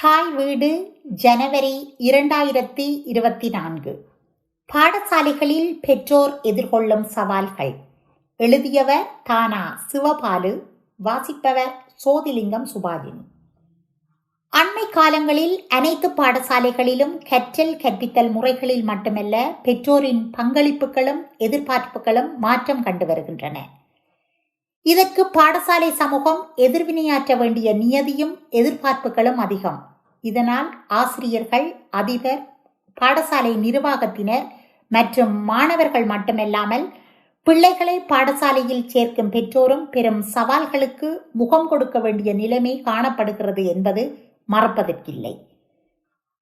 தாய் வீடு ஜனவரி இரண்டாயிரத்தி இருபத்தி நான்கு பாடசாலைகளில் பெற்றோர் எதிர்கொள்ளும் சவால்கள். எழுதியவர் தானா சிவபாலு வாசிப்பவர் சோதிலிங்கம் சுபாஜினி. அண்மை காலங்களில் அனைத்து பாடசாலைகளிலும் கற்றல் கற்பித்தல் முறைகளில் மட்டுமல்ல பெற்றோரின் பங்களிப்புகளும் எதிர்பார்ப்புகளும் மாற்றம் கண்டு வருகின்றன. இதற்கு பாடசாலை சமூகம் எதிர்வினையாற்ற வேண்டிய நியதியும் எதிர்பார்ப்புகளும் அதிகம். இதனால் ஆசிரியர்கள் அதிபர் பாடசாலை நிர்வாகத்தினர் மற்றும் மாணவர்கள் மட்டுமல்லாமல் பிள்ளைகளை பாடசாலையில் சேர்க்கும் பெற்றோரும் பெரும் சவால்களுக்கு முகம் கொடுக்க வேண்டிய நிலைமை காணப்படுகிறது என்பது மறப்பதற்கில்லை.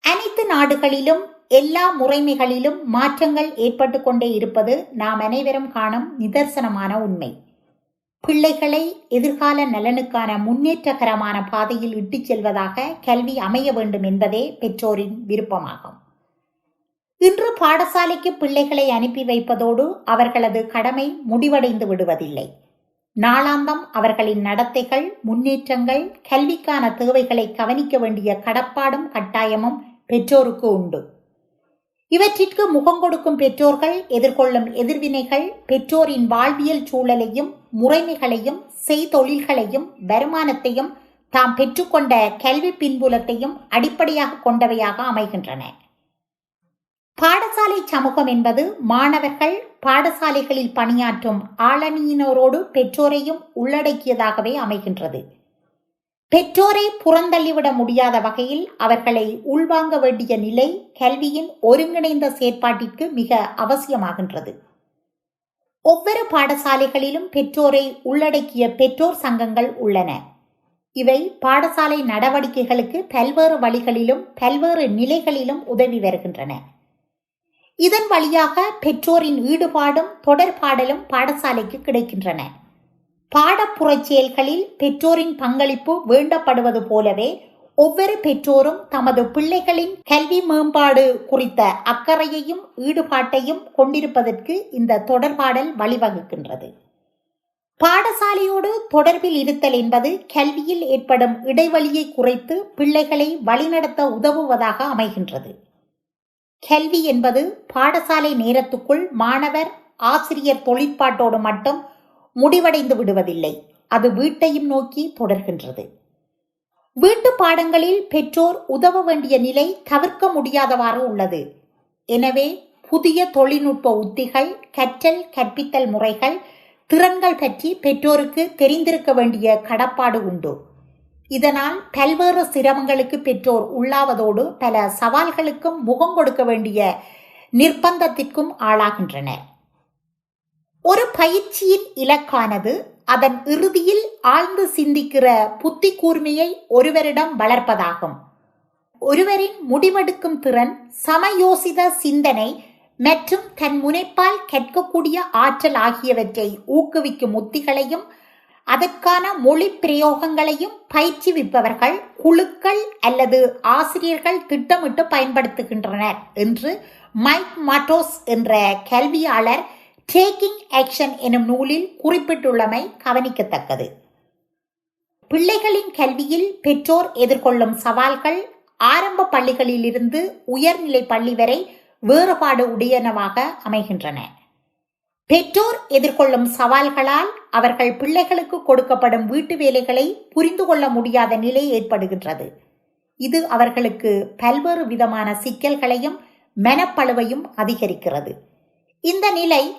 அனைத்து நாடுகளிலும் எல்லா முறைமைகளிலும் மாற்றங்கள் ஏற்பட்டு கொண்டே இருப்பது நாம் அனைவரும் காணும் நிதர்சனமான உண்மை. பிள்ளைகளை எதிர்கால நலனுக்கான முன்னேற்றகரமான பாதையில் இட்டுச் செல்வதாக கல்வி அமைய வேண்டும் என்பதே பெற்றோரின் விருப்பமாகும். இன்று பாடசாலைக்கு பிள்ளைகளை அனுப்பி வைப்பதோடு அவர்களது கடமை முடிவடைந்து விடுவதில்லை. நாளாந்தம் அவர்களின் நடத்தைகள் முன்னேற்றங்கள் கல்விக்கான தேவைகளை கவனிக்க வேண்டிய கடப்பாடும் கட்டாயமும் பெற்றோருக்கு உண்டு. இவற்றிற்கு முகம் கொடுக்கும் பெற்றோர்கள் எதிர்கொள்ளும் எதிர்வினைகள் பெற்றோரின் வாழ்வியல் சூழலையும் முறைமைகளையும் செய்தொழில்களையும் வருமானத்தையும் தாம் பெற்றுக்கொண்ட கல்வி பின்புலத்தையும் அடிப்படையாக கொண்டவையாக அமைகின்றன. பாடசாலை சமூகம் என்பது மாணவர்கள் பாடசாலைகளில் பணியாற்றும் ஆளணியினரோடு பெற்றோரையும் உள்ளடக்கியதாகவே அமைகின்றது. பெற்றோரை புறந்தள்ளிவிட முடியாத வகையில் அவர்களை உள்வாங்க வேண்டிய நிலை கல்வியின் ஒருங்கிணைந்த செயற்பாட்டிற்கு மிக அவசியமாகின்றது. ஒவ்வொரு பாடசாலைகளிலும் பெற்றோரை உள்ளடக்கிய பெற்றோர் சங்கங்கள் உள்ளன. இவை பாடசாலை நடவடிக்கைகளுக்கு பல்வேறு வழிகளிலும் பல்வேறு நிலைகளிலும் உதவி வருகின்றன. இதன் வழியாக பெற்றோரின் ஈடுபாடும் தொடர்பாடலும் பாடசாலைக்கு கிடைக்கின்றன. பாடப்புறச் செயல்களில் பெற்றோரின் பங்களிப்பு வேண்டப்படுவது போலவே ஒவ்வொரு பெற்றோரும் தமது பிள்ளைகளின் கல்வி மேம்பாடு குறித்த அக்கறையையும் ஈடுபாட்டையும் கொண்டிருப்பதற்கு இந்த தொடர்பாடல் வழிவகுக்கின்றது. பாடசாலையோடு தொடர்பில் இருத்தல் என்பது கல்வியில் ஏற்படும் இடைவெளியை குறைத்து பிள்ளைகளை வழிநடத்த உதவுவதாக அமைகின்றது. கல்வி என்பது பாடசாலை நேரத்துக்குள் மாணவர் ஆசிரியர் தொழிற்பாட்டோடு மட்டும் முடிவடைந்து விடுவதில்லை. அது வீட்டையும் நோக்கி தொடர்கின்றது. வீட்டு பாடங்களில் பெற்றோர் உதவ வேண்டிய நிலை தவிர்க்க முடியாதவாறு உள்ளது. எனவே புதிய தொழில்நுட்ப உத்திகள் கற்றல் கற்பித்தல் முறைகள் திறன்கள் பற்றி பெற்றோருக்கு தெரிந்திருக்க வேண்டிய கடப்பாடு உண்டு. இதனால் பல்வேறு சிரமங்களுக்கு பெற்றோர் உள்ளாவதோடு பல சவால்களுக்கும் முகம் கொடுக்க வேண்டிய நிர்பந்தத்திற்கும் ஆளாகின்றனர். ஒரு பயிற்சியின் இலக்கானது அதன் இறுதியில் ஆழ்ந்து சிந்திக்கிற புத்தி கூர்மையை ஒருவரிடம் வளர்ப்பதாகும். ஒருவரின் முடிவெடுக்கும் திறன் சமயோசித சிந்தனை மற்றும் தன் முனைப்பால் கற்கக்கூடிய ஆற்றல் ஆகியவற்றை ஊக்குவிக்கும் உத்திகளையும் அதற்கான மொழி பிரயோகங்களையும் பயிற்றுவிப்பவர்கள் குழுக்கள் அல்லது ஆசிரியர்கள் திட்டமிட்டு பயன்படுத்துகின்றனர் என்று மைக் மாட்டோஸ் என்ற கல்வியாளர் டேக்கிங் ஆக்ஷன் எனும் நூலில் குறிப்பிட்டுள்ளமை கவனிக்கத்தக்கது. பிள்ளைகளின் கல்வியில் பெற்றோர் எதிர்கொள்ளும் சவால்கள் ஆரம்ப பள்ளிகளிலிருந்து உயர்நிலை பள்ளி வரை வேறுபாடு உடையனவாக அமைகின்றன. பெற்றோர் எதிர்கொள்ளும் சவால்களால் அவர்கள் பிள்ளைகளுக்கு கொடுக்கப்படும் வீட்டு வேலைகளை புரிந்து கொள்ள முடியாத நிலை ஏற்படுகின்றது. இது அவர்களுக்கு பல்வேறு விதமான சிக்கல்களையும் மனப்பழுவையும் அதிகரிக்கிறது. இந்த நிலை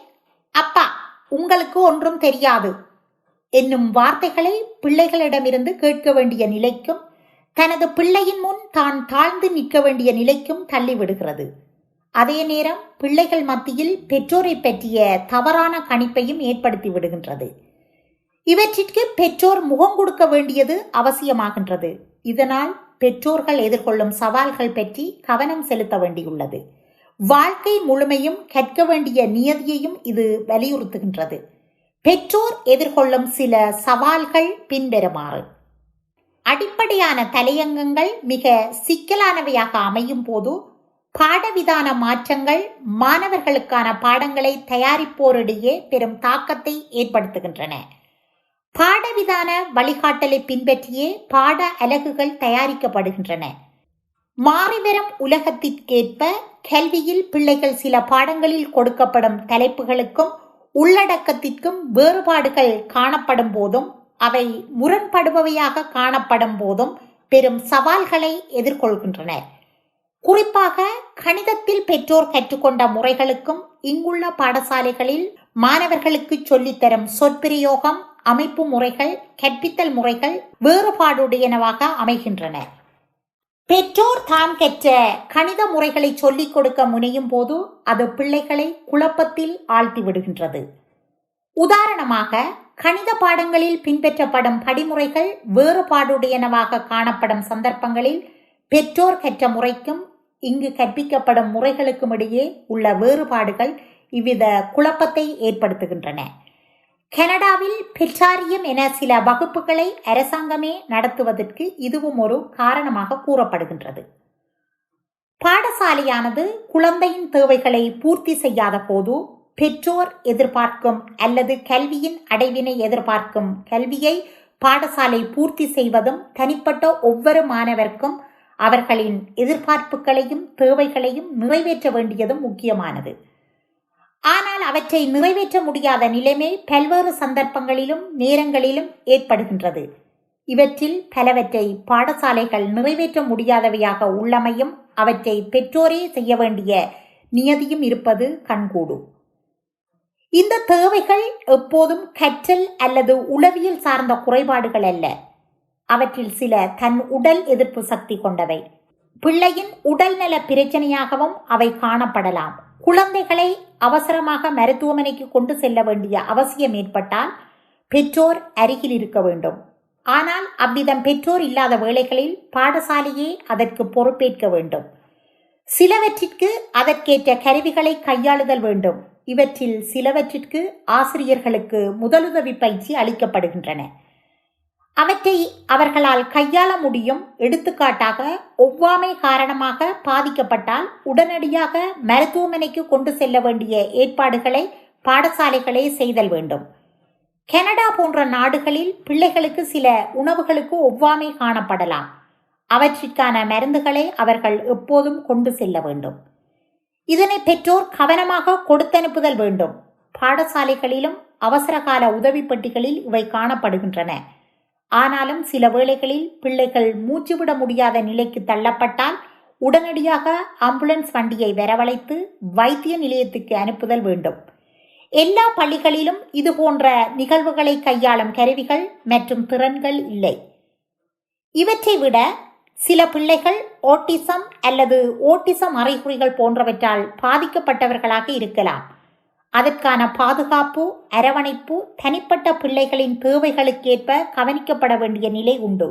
அப்பா உங்களுக்கு ஒன்றும் தெரியாது. என்னும் வார்த்தைகளை பிள்ளைகளிடமிருந்து கேட்க வேண்டிய நிலைக்கும் தனது பிள்ளையின் முன் தான் தாழ்ந்து நிற்க வேண்டிய நிலைக்கும் தள்ளிவிடுகிறது. அதே நேரம் பிள்ளைகள் மத்தியில் பெற்றோரை பற்றிய தவறான கணிப்பையும் ஏற்படுத்தி விடுகின்றது. இவற்றிற்கு பெற்றோர் முகம் கொடுக்க வேண்டியது அவசியமாகின்றது. இதனால் பெற்றோர்கள் எதிர்கொள்ளும் சவால்கள் பற்றி கவனம் செலுத்த வேண்டியுள்ளது. வாழ்க்கை முழுமையும் கற்க வேண்டிய நியதியையும் இது வலியுறுத்துகின்றது. பெற்றோர் எதிர்கொள்ளும் சில சவால்கள் பின்வருமாறு. அடிப்படையான தலையங்கங்கள் மிக சிக்கலானவையாக அமையும் போது பாடவிதான மாற்றங்கள் மாணவர்களுக்கான பாடங்களை தயாரிப்போரிடையே பெரும் தாக்கத்தை ஏற்படுத்துகின்றன. பாடவிதான வழிகாட்டலை பின்பற்றியே பாட அலகுகள் தயாரிக்கப்படுகின்றன. மாறிவரும் உலகத்திற்கேற்ப கல்வியில் பிள்ளைகள் சில பாடங்களில் கொடுக்கப்படும் தலைப்புகளுக்கும் உள்ளடக்கத்திற்கும் வேறுபாடுகள் காணப்படும் போதும் அவை முரண்படுபவையாக காணப்படும் போதும் பெரும் சவால்களை எதிர்கொள்கின்றன. குறிப்பாக கணிதத்தில் பெற்றோர் கற்றுக்கொண்ட முறைகளுக்கும் இங்குள்ள பாடசாலைகளில் மாணவர்களுக்கு சொல்லித்தரும் சொற்பிரயோகம் அமைப்பு முறைகள் கற்பித்தல் முறைகள் வேறுபாடுடையனவாக அமைகின்றன. பெற்றோர் தாம் கற்ற கணித முறைகளை சொல்லிக் கொடுக்க முனையும் போது அது பிள்ளைகளை குழப்பத்தில் ஆழ்த்தி விடுகின்றது. உதாரணமாக கணித பாடங்களில் பின்பற்றப்படும் படிமுறைகள் வேறுபாடுடையனவாக காணப்படும் சந்தர்ப்பங்களில் பெற்றோர் கற்ற முறைக்கும் இங்கு கற்பிக்கப்படும் முறைகளுக்கும் இடையே உள்ள வேறுபாடுகள் இவ்வித குழப்பத்தை ஏற்படுத்துகின்றன. கனடாவில் பெற்றாரியம் என சில வகுப்புகளை அரசாங்கமே நடத்துவதற்கு இதுவும் ஒரு காரணமாக கூறப்படுகின்றது. பாடசாலையானது குழந்தையின் தேவைகளை பூர்த்தி செய்யாத போது பெற்றோர் எதிர்பார்க்கும் அல்லது கல்வியின் அடைவினை எதிர்பார்க்கும் கல்வியை பாடசாலை பூர்த்தி செய்வதும் தனிப்பட்ட ஒவ்வொரு மாணவருக்கும் அவர்களின் எதிர்பார்ப்புகளையும் தேவைகளையும் நிறைவேற்ற வேண்டியதும் முக்கியமானது. ஆனால் அவற்றை நிறைவேற்ற முடியாத நிலைமை பல்வேறு சந்தர்ப்பங்களிலும் நேரங்களிலும் ஏற்படுகின்றது. இவற்றில் பலவற்றை பாடசாலைகள் நிறைவேற்ற முடியாதவையாக உள்ளமையும் அவற்றை பெற்றோரே செய்ய வேண்டிய நியதியும் இருப்பது கண்கூடும். இந்த தேவைகள் எப்போதும் கற்றல் அல்லது உளவியல் சார்ந்த குறைபாடுகள் அல்ல. அவற்றில் சில தன் உடல் எதிர்ப்பு சக்தி கொண்டவை. பிள்ளையின் உடல்நல பிரச்சனையாகவும் அவை காணப்படலாம். குழந்தைகளை அவசரமாக மருத்துவமனைக்கு கொண்டு செல்ல வேண்டிய அவசியம் ஏற்பட்டால் பெற்றோர் அருகில் இருக்க வேண்டும். ஆனால் அவ்விதம் பெற்றோர் இல்லாத வேளைகளில் பாடசாலையே அதற்கு பொறுப்பேற்க வேண்டும். சிலவற்றிற்கு அதற்கேற்ற கருவிகளை கையாளுதல் வேண்டும். இவற்றில் சிலவற்றிற்கு ஆசிரியர்களுக்கு முதலுதவி பயிற்சி அளிக்கப்படுகின்றன. அவற்றை அவர்களால் கையாள முடியும் எடுத்துக்காட்டாக ஒவ்வாமை காரணமாக பாதிக்கப்பட்டால் உடனடியாக மருத்துவமனைக்கு கொண்டு செல்ல வேண்டிய ஏற்பாடுகளை பாடசாலைகளே செய்தல் வேண்டும். கனடா போன்ற நாடுகளில் பிள்ளைகளுக்கு சில உணவுகளுக்கு ஒவ்வாமை காணப்படலாம். அவற்றிற்கான மருந்துகளை அவர்கள் எப்போதும் கொண்டு செல்ல வேண்டும். இதனை பெற்றோர் கவனமாக கொடுத்தனுப்புதல் வேண்டும். பாடசாலைகளிலும் அவசரகால உதவி பெட்டிகளில் இவை காணப்படுகின்றன. ஆனாலும் சில வேளைகளில் பிள்ளைகள் மூச்சுவிட முடியாத நிலைக்கு தள்ளப்பட்டால் உடனடியாக ஆம்புலன்ஸ் வண்டியை வரவழைத்து வைத்திய நிலையத்துக்கு அனுப்புதல் வேண்டும். எல்லா பள்ளிகளிலும் இது போன்ற நிகழ்வுகளை கையாளும் கருவிகள் மற்றும் திறன்கள் இல்லை. இவற்றை விட சில பிள்ளைகள் ஓட்டிசம் அல்லது ஓட்டிசம் அறிகுறிகள் போன்றவற்றால் பாதிக்கப்பட்டவர்களாக இருக்கலாம். அதற்கான பாதுகாப்பு அரவணைப்பு தனிப்பட்ட பிள்ளைகளின் தேவைகளுக்கேற்ப கவனிக்கப்பட வேண்டிய நிலை உண்டு.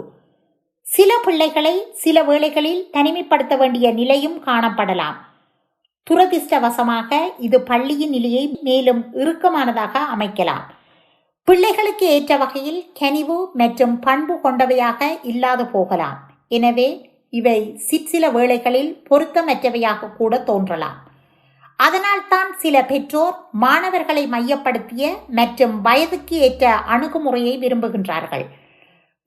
சில பிள்ளைகளை சில வேளைகளில் தனிமைப்படுத்த வேண்டிய நிலையும் காணப்படலாம். துரதிர்ஷ்டவசமாக இது பள்ளியின் நிலையை மேலும் இறுக்கமானதாக அமைக்கலாம். பிள்ளைகளுக்கு ஏற்ற வகையில் கனிவு மற்றும் பண்பு கொண்டவையாக இல்லாது போகலாம். எனவே இவை சிற்சில வேளைகளில் பொருத்தமற்றவையாக கூட தோன்றலாம். அதனால்தான் சில பெற்றோர் மாணவர்களை மையப்படுத்திய மற்றும் வயதுக்கு ஏற்ற அணுகுமுறையை விரும்புகின்றார்கள்.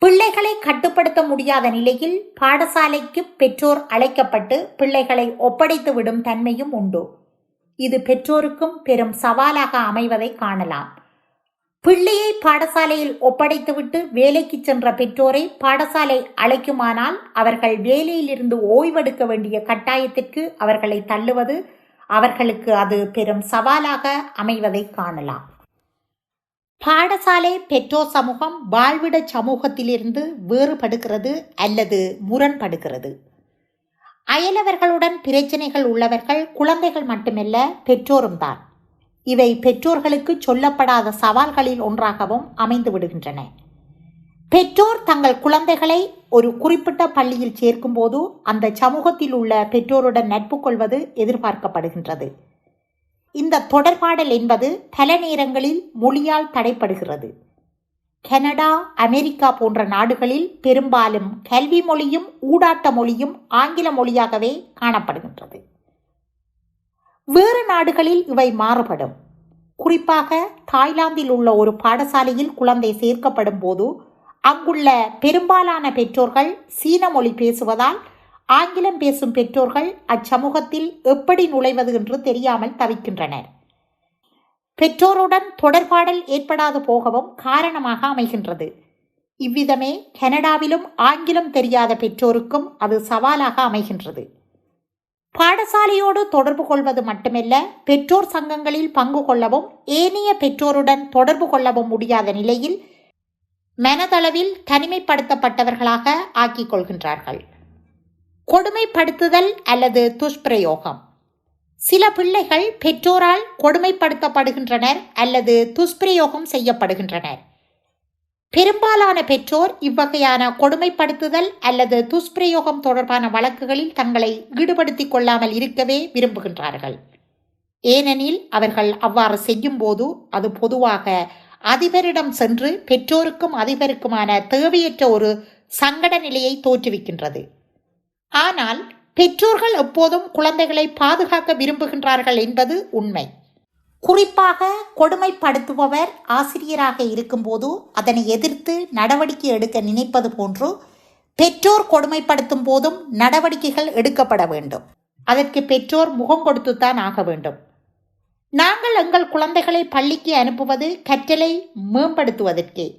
பிள்ளைகளை கட்டுப்படுத்த முடியாத நிலையில் பாடசாலைக்கு பெற்றோர் அழைக்கப்பட்டு பிள்ளைகளை ஒப்படைத்து விடும் தன்மையும் உண்டு. இது பெற்றோருக்கும் பெரும் சவாலாக அமைவதை காணலாம். பிள்ளையை பாடசாலையில் ஒப்படைத்துவிட்டு வேலைக்கு சென்ற பெற்றோரை பாடசாலை அழைக்குமானால் அவர்கள் வேலையிலிருந்து ஓய்வெடுக்க வேண்டிய கட்டாயத்திற்கு அவர்களை தள்ளுவது அவர்களுக்கு அது பெரும் சவாலாக அமைவதை காணலாம். பாடசாலை பெற்றோர் சமூகம் வாழ்விட சமூகத்திலிருந்து வேறுபடுகிறது அல்லது முரண்படுகிறது. அயலவர்களுடன் பிரச்சனைகள் உள்ளவர்கள் குழந்தைகள் மட்டுமல்ல பெற்றோரும் தான். இவை பெற்றோர்களுக்கு சொல்லப்படாத சவால்களில் ஒன்றாகவும் அமைந்து விடுகின்றன பெற்றோர் தங்கள் குழந்தைகளை ஒரு குறிப்பிட்ட பள்ளியில் சேர்க்கும்போது அந்த சமூகத்தில் உள்ள பெற்றோருடன் நட்பு கொள்வது எதிர்பார்க்கப்படுகின்றது. இந்த தொடர்பாடல் என்பது பல நேரங்களில் மொழியால் தடைப்படுகிறது. கனடா அமெரிக்கா போன்ற நாடுகளில் பெரும்பாலும் கல்வி மொழியும் ஊடாட்ட மொழியும் ஆங்கில மொழியாகவே காணப்படுகின்றது. வேறு நாடுகளில் இவை மாறுபடும். குறிப்பாக தாய்லாந்தில் உள்ள ஒரு பாடசாலையில் குழந்தை சேர்க்கப்படும் போது அங்குள்ள பெரும்பாலான பெற்றோர்கள் சீன மொழி பேசுவதால் ஆங்கிலம் பேசும் பெற்றோர்கள் அச்சமூகத்தில் எப்படி நுழைவது என்று தெரியாமல் தவிக்கின்றனர். பெற்றோருடன் தொடர்பாடல் ஏற்படாது போகவும் காரணமாக அமைகின்றது. இவ்விதமே கனடாவிலும் ஆங்கிலம் தெரியாத பெற்றோருக்கும் அது சவாலாக அமைகின்றது. பாடசாலையோடு தொடர்பு கொள்வது மட்டுமல்ல பெற்றோர் சங்கங்களில் பங்கு கொள்ளவும் ஏனைய பெற்றோருடன் தொடர்பு கொள்ளவும் முடியாத நிலையில் மனதளவில் தனிமைப்படுத்தப்பட்டவர்களாக ஆக்கிக் கொள்கின்றார்கள் கொடுமைப்படுத்துதல் அல்லது துஷ்பிரயோகம். சில பிள்ளைகள் பெற்றோரால் கொடுமைப்படுத்தப்படுகின்றனர் அல்லது துஷ்பிரயோகம் செய்யப்படுகின்றனர். பெரும்பாலான பெற்றோர் இவ்வகையான கொடுமைப்படுத்துதல் அல்லது துஷ்பிரயோகம் தொடர்பான வழக்குகளில் தங்களை ஈடுபடுத்திக் கொள்ளாமல் இருக்கவே விரும்புகின்றார்கள். ஏனெனில் அவர்கள் அவ்வாறு செய்யும் போது அது பொதுவாக அதிபரிடம் சென்று பெற்றோருக்கும் அதிபருக்குமான தேவையற்ற ஒரு சங்கட நிலையை தோற்றுவிக்கின்றது. ஆனால் பெற்றோர்கள் எப்போதும் குழந்தைகளை பாதுகாக்க விரும்புகின்றார்கள் என்பது உண்மை. குறிப்பாக கொடுமைப்படுத்துபவர் ஆசிரியராக இருக்கும்போது அதனை எதிர்த்து நடவடிக்கை எடுக்க நினைப்பது போன்று பெற்றோர் கொடுமைப்படுத்தும் போதும் நடவடிக்கைகள் எடுக்கப்பட வேண்டும். அதற்கு பெற்றோர் முகம் கொடுத்துத்தான் ஆக வேண்டும். நாங்கள் எங்கள் குழந்தைகளை பள்ளிக்கு அனுப்புவது கற்றலை மேம்படுத்துவதற்கே.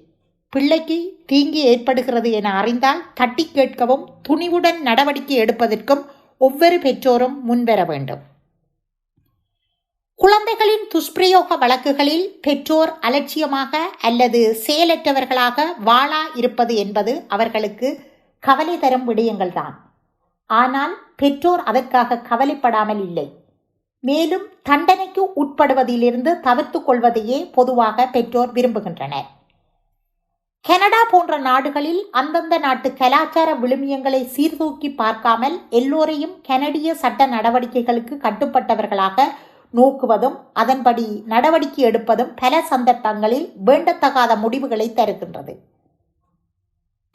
பிள்ளைக்கு தீங்கு ஏற்படுகிறது என அறிந்தால் தட்டி கேட்கவும் துணிவுடன் நடவடிக்கை எடுப்பதற்கும் ஒவ்வொரு பெற்றோரும் முன்வர வேண்டும். குழந்தைகளின் துஷ்பிரயோக வழக்குகளில் பெற்றோர் அலட்சியமாக அல்லது செயலற்றவர்களாக வாழா இருப்பது என்பது அவர்களுக்கு கவலை தரும் விடயங்கள்தான். ஆனால் பெற்றோர் அதற்காக கவலைப்படாமல் இல்லை. மேலும் தண்டனைக்கு உட்படுவதிலிருந்து தவிர்த்து கொள்வதையே பொதுவாக பெற்றோர் விரும்புகின்றனர். கனடா போன்ற நாடுகளில் அந்தந்த நாட்டு கலாச்சார விழுமியங்களை சீர்தூக்கி பார்க்காமல் எல்லோரையும் கனடிய சட்ட நடவடிக்கைகளுக்கு கட்டுப்பட்டவர்களாக நோக்குவதும் அதன்படி நடவடிக்கை எடுப்பதும் பல சந்தர்ப்பங்களில் வேண்டத்தகாத முடிவுகளை தருகின்றது.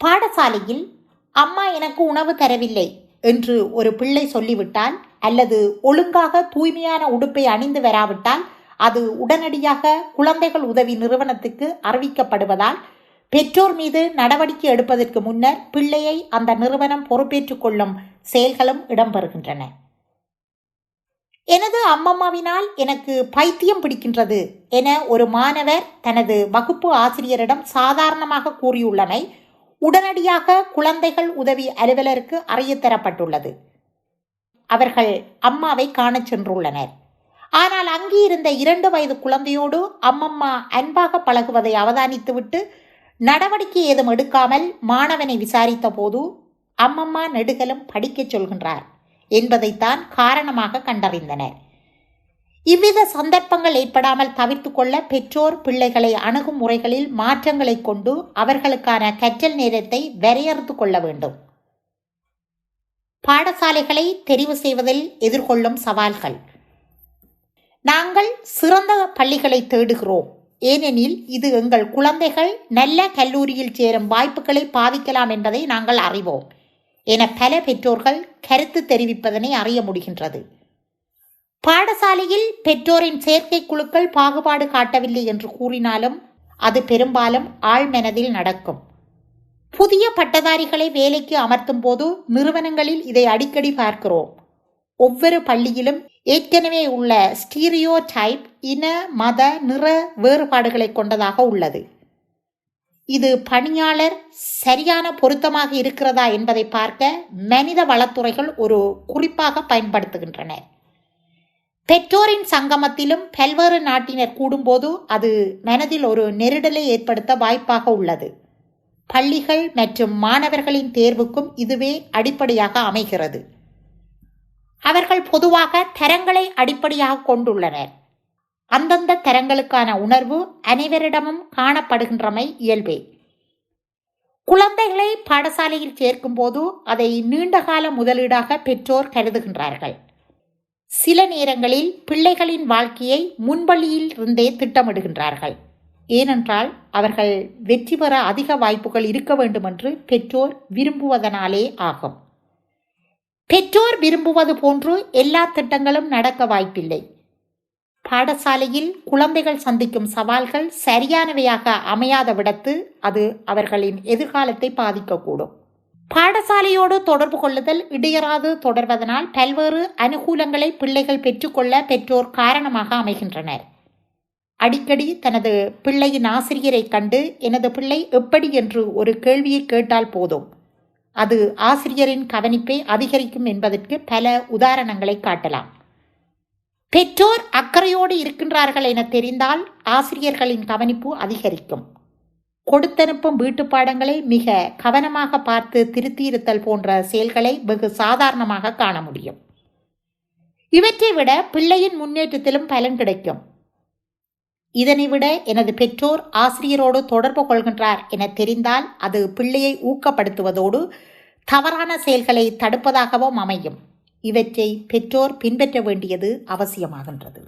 பாடசாலையில் அம்மா எனக்கு உணவு தரவில்லை என்று ஒரு பிள்ளை சொல்லிவிட்டால் அல்லது ஒழுங்காக தூய்மையான உடுப்பை அணிந்து வராவிட்டால் அது உடனடியாக குழந்தைகள் உதவி நிறுவனத்துக்கு அறிவிக்கப்படுவதால் பெற்றோர் மீது நடவடிக்கை எடுப்பதற்கு முன்னர் பிள்ளையை அந்த நிறுவனம் பொறுப்பேற்றுக் கொள்ளும் செயல்களும் இடம்பெறுகின்றன. எனது அம்மம்மாவினால் எனக்கு பைத்தியம் பிடிக்கின்றது என ஒரு மாணவர் தனது வகுப்பு ஆசிரியரிடம் சாதாரணமாக கூறியுள்ளமை உடனடியாக குழந்தைகள் உதவி அலுவலருக்கு அறியத்தரப்பட்டுள்ளது. அவர்கள் அம்மாவை காணச் சென்றுள்ளனர். ஆனால் அங்கே இருந்த இரண்டு வயது குழந்தையோடு அம்மம்மா அன்பாக பழகுவதை அவதானித்துவிட்டு நடவடிக்கை ஏதும் எடுக்காமல் மாணவனை விசாரித்த போது அம்மம்மா நெடுகலும் படிக்கச் சொல்கின்றார் என்பதைத்தான் காரணமாக கண்டறிந்தனர். இவ்வித சந்தர்ப்பங்கள் ஏற்படாமல் தவிர்த்து கொள்ள பெற்றோர் பிள்ளைகளை அணுகும் முறைகளில் மாற்றங்களை கொண்டு அவர்களுக்கான கற்றல் நேரத்தை வரையறுத்து கொள்ள வேண்டும். பாடசாலைகளை தெரிவு செய்வதில் எதிர்கொள்ளும் சவால்கள். நாங்கள் சிறந்த பள்ளிகளை தேடுகிறோம். ஏனெனில் இது எங்கள் குழந்தைகள் நல்ல கல்லூரியில் சேரும் வாய்ப்புகளை பாதிக்கலாம் என்பதை நாங்கள் அறிவோம். என பல பெற்றோர்கள் கருத்து தெரிவிப்பதனை அறிய முடிகின்றது. பாடசாலையில் பெற்றோரின் செயற்கை குழுக்கள் பாகுபாடு காட்டவில்லை என்று கூறினாலும் அது பெரும்பாலும் ஆழ்மனதில் நடக்கும். புதிய பட்டதாரிகளை வேலைக்கு அமர்த்தும் போது நிறுவனங்களில் இதை அடிக்கடி பார்க்கிறோம். ஒவ்வொரு பள்ளியிலும் ஏற்கனவே உள்ள ஸ்டீரியோ டைப் இன மத நிற வேறுபாடுகளை கொண்டதாக உள்ளது. இது பணியாளர் சரியான பொருத்தமாக இருக்கிறதா என்பதை பார்க்க மனித வளத்துறைகள் ஒரு குறிப்பாக பயன்படுத்துகின்றன. பெற்றோரின் சங்கமத்திலும் பல்வேறு நாட்டினர் கூடும்போது அது மனதில் ஒரு நெருடலை ஏற்படுத்த வாய்ப்பாக உள்ளது. பள்ளிகள் மற்றும் மாணவர்களின் தேர்வுக்கும் இதுவே அடிப்படையாக அமைகிறது. அவர்கள் பொதுவாக தரங்களை அடிப்படையாக கொண்டுள்ளனர். அந்தந்த தரங்களுக்கான உணர்வு அனைவரிடமும் காணப்படுகின்றமை இயல்பே. குழந்தைகளை பாடசாலையில் சேர்க்கும்போது அதை நீண்டகால முதலீடாக பெற்றோர் கருதுகின்றார்கள். சில நேரங்களில் பிள்ளைகளின் வாழ்க்கையை முன்பள்ளியில் இருந்தே திட்டமிடுகின்றார்கள். ஏனென்றால் அவர்கள் வெற்றி பெற அதிக வாய்ப்புகள் இருக்க வேண்டும் என்று பெற்றோர் விரும்புவதனாலே ஆகும். பெற்றோர் விரும்புவது போன்று எல்லா திட்டங்களும் நடக்க வாய்ப்பில்லை. பாடசாலையில் குழந்தைகள் சந்திக்கும் சவால்கள் சரியானவையாக அமையாத விடத்து அது அவர்களின் எதிர்காலத்தை பாதிக்கக்கூடும். பாடசாலையோடு தொடர்பு கொள்ளுதல் இடையறாது தொடர்வதனால் பல்வேறு அனுகூலங்களை பிள்ளைகள் பெற்றுக்கொள்ள பெற்றோர் காரணமாக அமைகின்றனர். அடிக்கடி தனது பிள்ளையின் ஆசிரியரை கண்டு எனது பிள்ளை எப்படி? என்று ஒரு கேள்வியை கேட்டால் போதும். அது ஆசிரியரின் கவனிப்பை அதிகரிக்கும் என்பதற்கு பல உதாரணங்களை காட்டலாம். பெற்றோர் அக்கறையோடு இருக்கின்றார்கள் என தெரிந்தால் ஆசிரியர்களின் கவனிப்பு அதிகரிக்கும். கொடுத்தனுப்பும் வீட்டு பாடங்களை மிக கவனமாக பார்த்து திருத்தியிருத்தல் போன்ற செயல்களை வெகு சாதாரணமாக காண முடியும். இவற்றை விட பிள்ளையின் முன்னேற்றத்திலும் பலன் கிடைக்கும். இதனை விட எனது பெற்றோர் ஆசிரியரோடு தொடர்பு கொள்கின்றார் என தெரிந்தால் அது பிள்ளையை ஊக்கப்படுத்துவதோடு தவறான செயல்களை தடுப்பதாகவும் அமையும். இவற்றை பெற்றோர் பின்பற்ற வேண்டியது அவசியமாகின்றது.